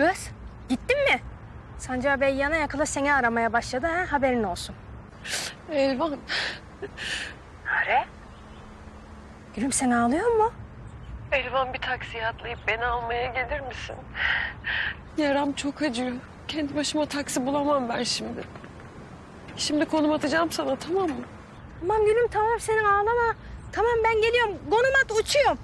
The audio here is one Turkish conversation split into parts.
Kız gittin mi? Sancar Bey yana yakala seni aramaya başladı ha haberin olsun. Elvan. Are? Gülüm sen ağlıyor mu? Elvan bir taksiye atlayıp beni almaya gelir misin? Yaram çok acıyor. Kendi başıma taksi bulamam ben şimdi. Şimdi konum atacağım sana tamam mı? Tamam gülüm tamam sen ağlama. Tamam ben geliyorum. Konum at uçuyorum.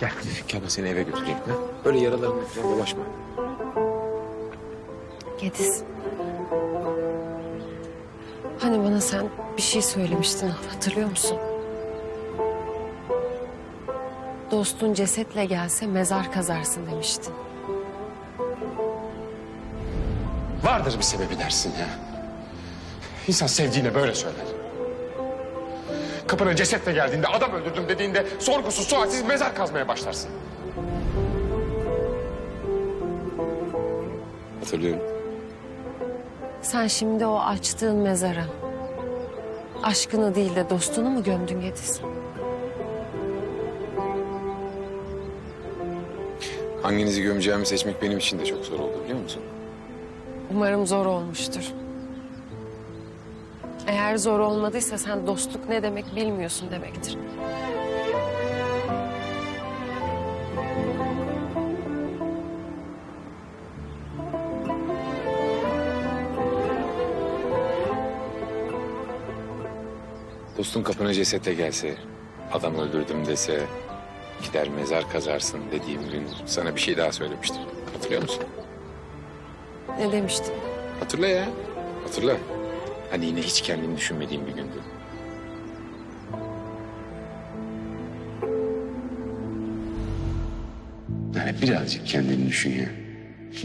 Gel. Gel ben seni eve götüreyim. Ha? Böyle yaralarınla falan dolaşma. Gediz. Hani bana sen bir şey söylemiştin hatırlıyor musun? Dostun cesetle gelse mezar kazarsın demiştin. Vardır bir sebebi dersin ya. İnsan sevdiğine böyle söyler. Kapına cesetle geldiğinde, adam öldürdüm dediğinde sorgusuz sualsiz mezar kazmaya başlarsın. Hatırlıyorum. Sen şimdi o açtığın mezara aşkını değil de dostunu mu gömdün Gediz? Hanginizi gömeceğimi seçmek benim için de çok zor oldu biliyor musun? Umarım zor olmuştur. Eğer zor olmadıysa sen dostluk ne demek bilmiyorsun demektir. Dostun kapına cesetle gelse, adam öldürdüm dese, gider mezar kazarsın dediğim gün sana bir şey daha söylemiştim. Hatırlıyor musun? Ne demiştin? Hatırla ya. Hatırla. Hani yine hiç kendini düşünmediğim bir gündü. Yani birazcık kendini düşün ya.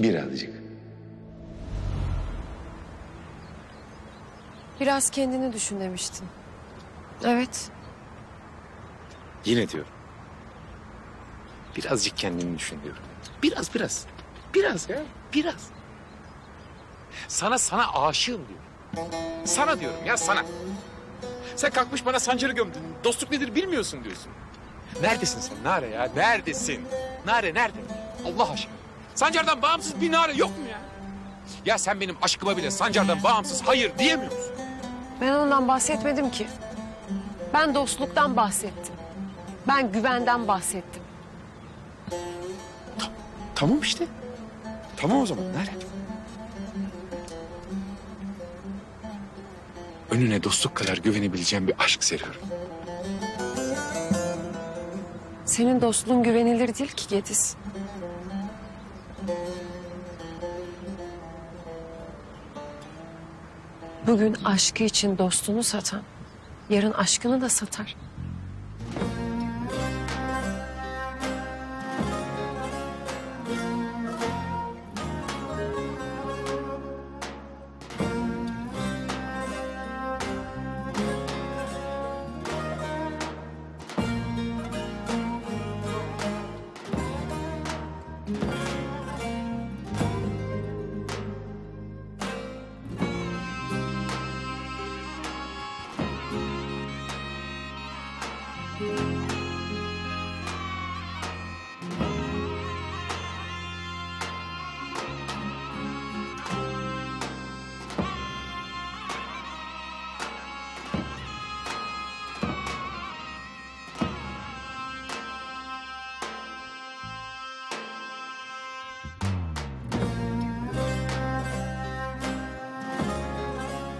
Birazcık. Biraz kendini düşün demiştin. Evet. Yine diyorum. Birazcık kendini düşün diyorum. Biraz biraz. Biraz ya. Biraz. Sana sana aşığım diyorum. Sana diyorum ya sana. Sen kalkmış bana sancarı gömdün. Dostluk nedir bilmiyorsun diyorsun. Neredesin sen Nare ya? Neredesin? Nare nerede? Allah aşkına. Sancardan bağımsız bir Nare yok mu ya? Ya sen benim aşkıma bile Sancardan bağımsız hayır diyemiyor musun? Ben ondan bahsetmedim ki. Ben dostluktan bahsettim. Ben güvenden bahsettim. Tamam işte. Tamam o zaman Nare. Önüne dostluk kadar güvenebileceğim bir aşk seriyorum. Senin dostluğun güvenilir değil ki Gediz. Bugün aşkı için dostunu satan, yarın aşkını da satar.